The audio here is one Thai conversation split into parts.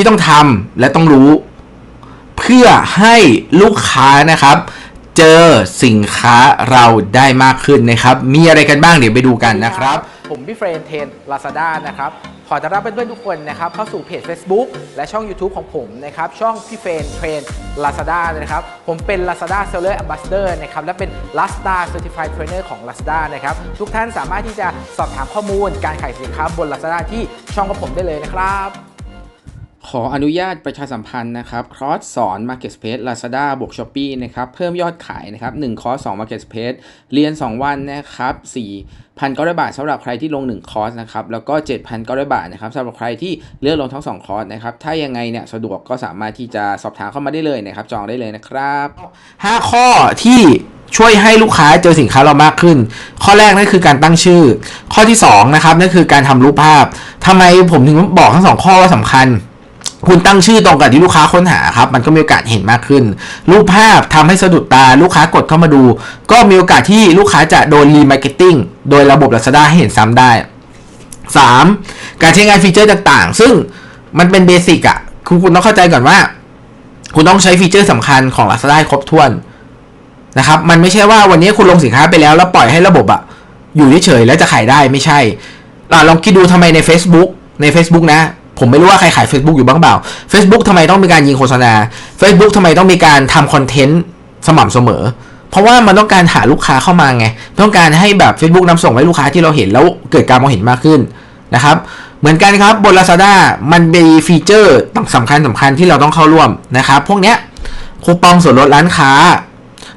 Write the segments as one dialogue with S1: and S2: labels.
S1: ที่ต้องทำและต้องรู้ เพื่อให้ลูกค้านะครับ เจอสินค้าเราได้มากขึ้นนะครับ มีอะไรกันบ้างเดี๋ยวไปดูกันนะครับ
S2: ผมพี่เฟรนเทน Lazada นะครับ ขอต้อนรับเพื่อนๆทุกคนนะครับ เข้าสู่เพจ Facebook และช่อง YouTube ของผมนะครับ ช่องพี่เฟรนเทรน Lazada นะครับ ผมเป็น Lazada Seller Ambassador นะครับ และเป็น Lazada Certified Trainer ของ Lazada นะครับ ทุกท่านสามารถที่จะสอบถามข้อมูลการขายสินค้าบน Lazada ที่ช่องของผมได้เลยนะครับ
S3: ขออนุญาตประชาสัมพันธ์นะครับ คอร์สสอน Marketplace Lazada บวก Shopee นะครับ เพิ่มยอดขายนะครับ1คอร์ส2 Marketplace เรียน 2 วันนะครับ4,900 บาทสำหรับใครที่ลง 1 คอร์สนะครับ แล้วก็ 7,900 บาทนะครับสำหรับใครที่เลือกลงทั้ง 2 คอร์สนะครับ ถ้ายังไงเนี่ยสะดวกก็สามารถที่จะสอบถามเข้ามาได้เลยนะครับ จองได้เลยนะครับ
S1: 5 ข้อที่ช่วยให้ลูกค้าเจอสินค้าเรามากขึ้น ข้อแรกนั่นคือการตั้งชื่อ ข้อที่2นะครับนั่นคือการทำรูปภาพทำไมผมถึงบอกทั้งสองข้อว่าสำคัญ คุณตั้งชื่อตรงกับที่ลูกค้าค้นหาครับ มันก็มีโอกาสเห็นมากขึ้น รูปภาพทำให้สะดุดตาลูกค้ากดเข้ามาดู ก็มีโอกาสที่ลูกค้าจะโดนรีมาร์เก็ตติ้งโดยระบบ Lazada ให้เห็นซ้ำได้ 3. การใช้งานฟีเจอร์ต่างๆ ซึ่งมันเป็นเบสิกอะคุณคุณต้องเข้าใจก่อนว่า คุณต้องใช้ฟีเจอร์สำคัญของ Lazada ครบถ้วนนะครับ มันไม่ใช่ว่าวันนี้คุณลงสินค้าไปแล้วแล้วปล่อยให้ระบบอะอยู่เฉยๆแล้วจะขายได้ไม่ใช่ลองคิดดูทำไมใน Facebook ใน Facebook นะ ผมไม่รู้ว่าใครขาย Facebook อยู่บ้างเปล่า Facebook ทำไมต้องมีการยิงโฆษณา Facebook ทำไมต้องมีการทำคอนเทนต์สม่ำเสมอ เพราะว่ามันต้องการหาลูกค้าเข้ามาไง ต้องการให้แบบ Facebook นำส่งให้ลูกค้าที่เราเห็นแล้วเกิดการมองเห็นมากขึ้นนะครับ เหมือนกันครับบน Lazada มันมีฟีเจอร์สำคัญสำคัญที่เราต้องเข้าร่วมนะครับพวกเนี้ยคูปองส่วนลดร้านค้า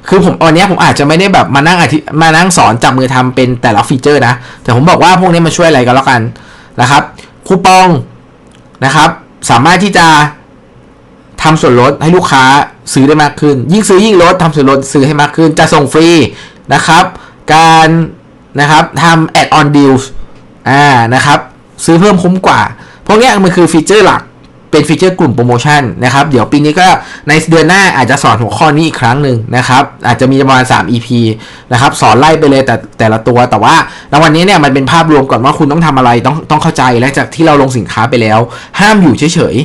S1: คือผมวันเนี้ยผมอาจจะไม่ได้แบบมานั่งอธิมานั่งสอนจับมือทำเป็นแต่ละฟีเจอร์นะ แต่ผมบอกว่าพวกนี้มันช่วยอะไรกันแล้วกันนะครับคูปอง นะครับ สามารถที่จะทำส่วนลดให้ลูกค้าซื้อได้มากขึ้น ยิ่งซื้อยิ่งลดทำส่วนลดซื้อให้มากขึ้น จะส่งฟรีนะครับ การนะครับทำแอดออนดีลอ่านะครับ ซื้อเพิ่มคุ้มกว่าพวกนี้มันคือฟีเจอร์หลัก เป็นฟีเจอร์กลุ่มโปรโมชั่นนะครับ เดี๋ยวปีนี้ก็ในเดือนหน้าอาจจะสอนหัวข้อนี้อีกครั้งหนึ่งนะครับ อาจจะมีประมาณ 3 EP นะครับ สอนไล่ไปเลยแต่แต่ละตัว แต่ว่าในวันนี้เนี่ยมันเป็นภาพรวมก่อนว่าคุณต้องทำอะไรต้องต้องเข้าใจและจากที่เราลงสินค้าไปแล้ว ห้ามอยู่เฉย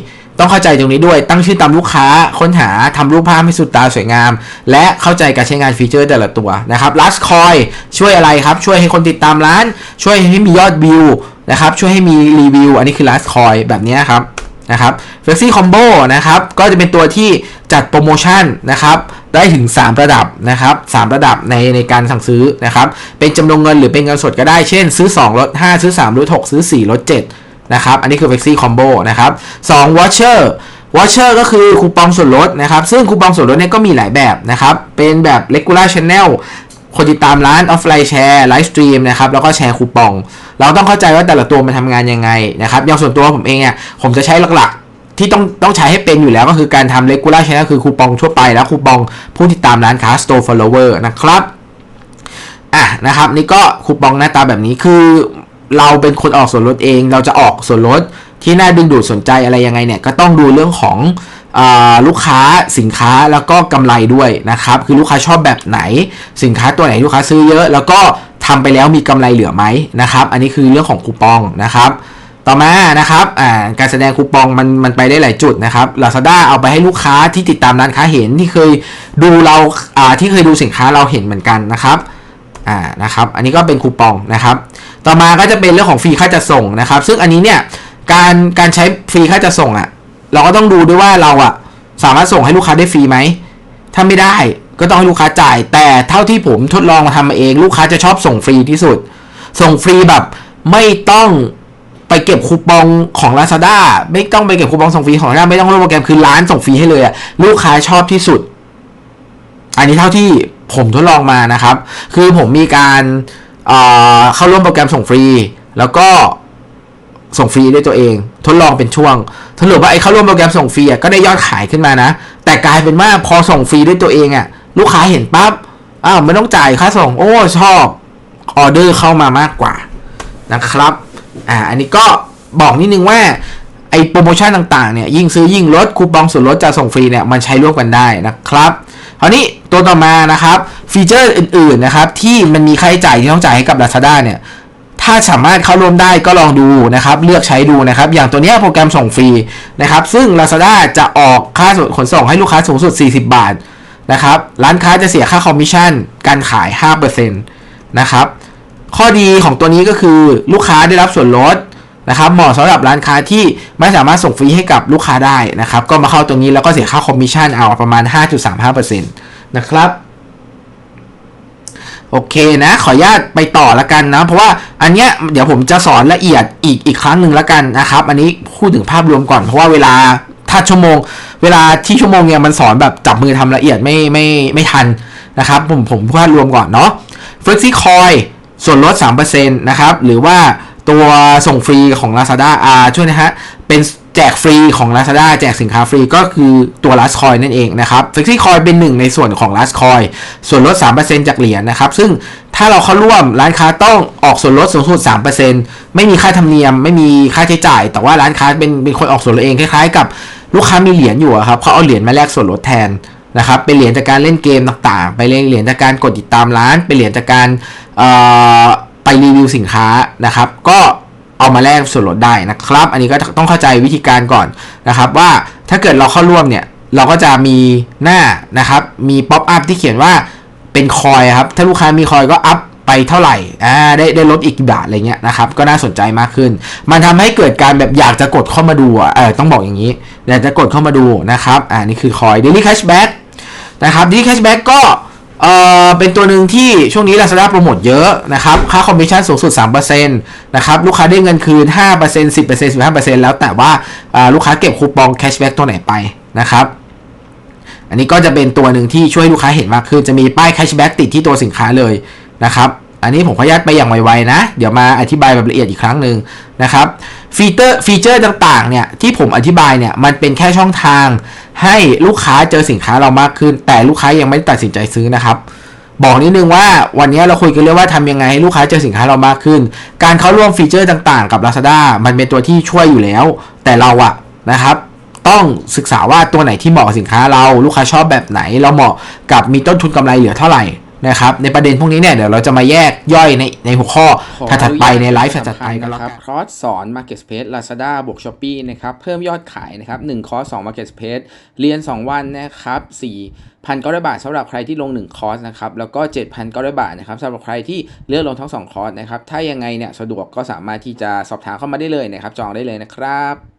S1: ต้องเข้าใจตรงนี้ด้วย ตั้งชื่อตามลูกค้า ค้นหาทำรูปภาพให้สุดตาสวยงาม และเข้าใจการใช้งานฟีเจอร์แต่ละตัวนะครับ Last Coin ช่วยอะไรครับ ช่วยให้คนติดตามร้าน ช่วยให้มียอดวิวนะครับ ช่วยให้มีรีวิว อันนี้คือ Last Coin แบบนี้ครับ นะครับ Flexi Combo นะครับก็จะเป็นตัวที่จัดโปรโมชั่นนะครับได้ถึง 3 ระดับนะครับ3ระดับในในการสั่งซื้อนะครับเป็นจำนวนเงินหรือเป็นเงินสดก็ได้เช่น ซื้อ 2 ลด 5 ซื้อ 3 ลด 6 ซื้อ 4 ลด 7 นะครับ อันนี้คือ Flexi Combo นะครับ2 Watcher Watcher ก็คือคูปองส่วนลดนะครับ ซึ่งคูปองส่วนลดเนี่ยก็มีหลายแบบนะครับ เป็นแบบ Regular Channel คนติดตามร้านออฟไลน์แชร์ไลฟ์สตรีมนะครับแล้วก็แชร์คูปอง เราต้องเข้าใจว่าแต่ละตัวมันทำงานยังไงนะครับอย่างส่วนตัวผมเองเนี่ยผมจะใช้หลักๆ ที่ต้องต้องใช้ให้เป็นอยู่แล้วก็คือการทำ regular channel คือคูปองทั่วไปแล้วคูปองผู้ติดตามร้านค้า store follower นะครับอะนะครับนี่ก็คูปองหน้าตาแบบนี้คือเราเป็นคนออกส่วนลดเอง เราจะออกส่วนลดที่น่าดึงดูดสนใจอะไรยังไงเนี่ยก็ต้องดูเรื่องของ ลูกค้าสินค้าแล้วก็กำไรด้วยนะครับ คือลูกค้าชอบแบบไหน สินค้าตัวไหนลูกค้าซื้อเยอะ แล้วก็ทำไปแล้วมีกำไรเหลือไหมนะครับ อันนี้คือเรื่องของคูปองนะครับ ต่อมานะครับการแสดงคูปองมันมันไปได้หลายจุดนะครับ Lazada เอาไปให้ลูกค้าที่ติดตามร้านค้าเห็นที่เคยดูเราที่เคยดูสินค้าเราเห็นเหมือนกันนะครับอ่านะครับอันนี้ก็เป็นคูปองนะครับ ต่อมาก็จะเป็นเรื่องของฟรีค่าจัดส่งนะครับ ซึ่งอันนี้เนี่ยการการใช้ฟรีค่าจัดส่งอะ่ะ เราก็ต้องดูด้วยว่าเราอะสามารถส่งให้ลูกค้าได้ฟรีไหม ถ้าไม่ได้ก็ต้องให้ลูกค้าจ่าย แต่เท่าที่ผมทดลองมาทำมาเอง ลูกค้าจะชอบส่งฟรีที่สุด ส่งฟรีแบบไม่ต้องไปเก็บคูปองของ Lazada ไม่ต้องไปเก็บคูปองส่งฟรีของ Lazada ไม่ต้องร่วมโปรแกรมคือร้านส่งฟรีให้เลยอะลูกค้าชอบที่สุด อันนี้เท่าที่ผมทดลองมานะครับ คือผมมีการเอ่อเข้าร่วมโปรแกรมส่งฟรี แล้วก็ ส่งฟรีด้วยตัวเอง ทดลองเป็นช่วงสรุปว่าไอ้เข้าร่วมโปรแกรมส่งฟรีอะก็ได้ยอดขายขึ้นมานะ แต่กลายเป็นว่าพอส่งฟรีด้วยตัวเองอะลูกค้าเห็นปั๊บอ้าวไม่ต้องจ่ายค่าส่ง โอ้ชอบออเดอร์เข้ามามากกว่านะครับอ่าอันนี้ก็บอกนิดนึงว่าไอ้โปรโมชั่นต่างๆเนี่ยยิ่งซื้อยิ่งลดคูปองส่วนลดจะส่งฟรีเนี่ยมันใช้ร่วมกันได้นะครับคราวนี้ตัวต่อมานะครับฟีเจอร์อื่นๆนะครับที่มันมีค่าใช้จ่ายที่ต้องจ่ายให้กับ Lazada เนี่ย ถ้าสามารถเข้าร่วมได้ก็ลองดูนะครับ เลือกใช้ดูนะครับ อย่างตัวนี้โปรแกรมส่งฟรีนะครับ ซึ่ง Lazada จะออกค่าขนส่งให้ลูกค้าสูงสุด 40 บาทนะครับ ร้านค้าจะเสียค่าคอมมิชชั่น การขาย 5%นะครับ ข้อดีของตัวนี้ก็คือลูกค้าได้รับส่วนลดนะครับเหมาะสำหรับร้านค้าที่ไม่สามารถส่งฟรีให้กับลูกค้าได้นะครับ ก็มาเข้าตรงนี้แล้วก็เสียค่าคอมมิชชั่นเอาประมาณ 5.35%นะครับ โอเคนะ ขออนุญาตไปต่อละกันนะ เพราะว่าอันเนี้ยเดี๋ยวผมจะสอนละเอียดอีกอีกครั้งหนึ่งละกันนะครับ อันนี้พูดถึงภาพรวมก่อนเพราะว่าเวลาถ้าชั่วโมง เวลาที่ชั่วโมงเนี่ยมันสอนแบบจับมือทำละเอียดไม่ไม่ไม่ทันนะครับ ผมผมพูดภาพรวมก่อนเนาะ Flexi Coin ส่วนลด3%นะครับ หรือว่าตัวส่งฟรีของ Lazada อ่าช่วยนะฮะ เป็น แจกฟรีของ Lazada แจกสินค้าฟรีก็คือตัว Last Coin นั่นเองนะครับ Flexi Coin เป็นหนึ่งในส่วนของ Last Coin ส่วนลด 3%จากเหรียญนะครับ ซึ่งถ้าเราเข้าร่วมร้านค้าต้องออกส่วนลดสูงสุด 3%ไม่มีค่าธรรมเนียม ไม่มีค่าใช้จ่าย แต่ว่าร้านค้าเป็นเป็นคนออกส่วนลดเองคล้ายๆ กับลูกค้ามีเหรียญอยู่ครับเขาเอาเหรียญมาแลกส่วนลดแทนนะครับเป็นเหรียญจากการเล่นเกมต่างๆ ไปเล่นเหรียญจากการกดติดตามร้าน เป็นเหรียญจากการไปรีวิวสินค้านะครับ ก็ เอามาแลกส่วนลดได้นะครับ อันนี้ก็ต้องเข้าใจวิธีการก่อนนะครับว่าถ้าเกิดเราเข้าร่วมเนี่ยเราก็จะมีหน้านะครับมีป๊อปอัพที่เขียนว่าเป็นคอยครับถ้าลูกค้ามีคอยก็อัพไปเท่าไหร่อ่าได้ได้ลดอีกกี่บาทอะไรเงี้ยนะครับก็น่าสนใจมากขึ้น มันทำให้เกิดการแบบอยากจะกดเข้ามาดูอะเออต้องบอกอย่างนี้อยากจะกดเข้ามาดูนะครับอ่านี่คือคอย Daily Cashback นะครับ Daily Cashback ก็ เอ่อเป็นตัวหนึ่งที่ช่วงนี้ Lazada โปรโมทเยอะนะครับ ค่าคอมมิชชั่นสูงสุด 3%นะครับ ลูกค้าได้เงินคืน 5% 10% 15%แล้วแต่ว่าลูกค้าเก็บคูปองแคชแบ็กตัวไหนไปนะครับ อันนี้ก็จะเป็นตัวหนึ่งที่ช่วยลูกค้าเห็นมากขึ้นจะมีป้ายแคชแบ็กติดที่ตัวสินค้าเลยนะครับ อันนี้ผมขออนุญาตไปอย่างไวๆนะ เดี๋ยวมาอธิบายแบบละเอียดอีกครั้งหนึ่งนะครับฟีเจอร์ฟีเจอร์ต่างๆเนี่ยที่ผมอธิบายเนี่ยมันเป็นแค่ช่องทาง ให้ลูกค้าเจอสินค้าเรามากขึ้น แต่ลูกค้ายังไม่ได้ตัดสินใจซื้อนะครับ บอกนิดนึงว่าวันนี้เราคุยกันเรื่องว่าทำยังไงให้ลูกค้าเจอสินค้าเรามากขึ้น การเข้าร่วมฟีเจอร์ต่างๆ กับ Lazada มันเป็นตัวที่ช่วยอยู่แล้ว แต่เราอะนะครับต้องศึกษาว่าตัวไหนที่เหมาะกับสินค้าเราลูกค้าชอบแบบไหน เราเหมาะกับมีต้นทุนกำไรเหลือเท่าไหร่ นะครับ ในประเด็นพวกนี้เนี่ยเดี๋ยวเราจะมาแยกย่อยในในหัวข้อ
S3: ขอ
S1: ถัดๆไปในไลฟ์
S3: อนุญาต
S1: ถัดๆไปกัน
S3: นะ
S1: แล้ว
S3: ครั
S1: กับน
S3: คอร์สสอน Market Space Lazada บวก Shopee นะครับ เพิ่มยอดขายนะครับ1คอร์ส2 Market Space เรียน 2 วันนะครับ4,900 บาทสำหรับใครที่ลง 1 คอร์สนะครับ แล้วก็ 7,900 บาทนะครับสำหรับใครที่เลือกลงทั้ง 2 คอร์สนะครับ ถ้ายังไงเนี่ยสะดวกก็สามารถที่จะสอบถามเข้ามาได้เลยนะครับ จองได้เลยนะครับ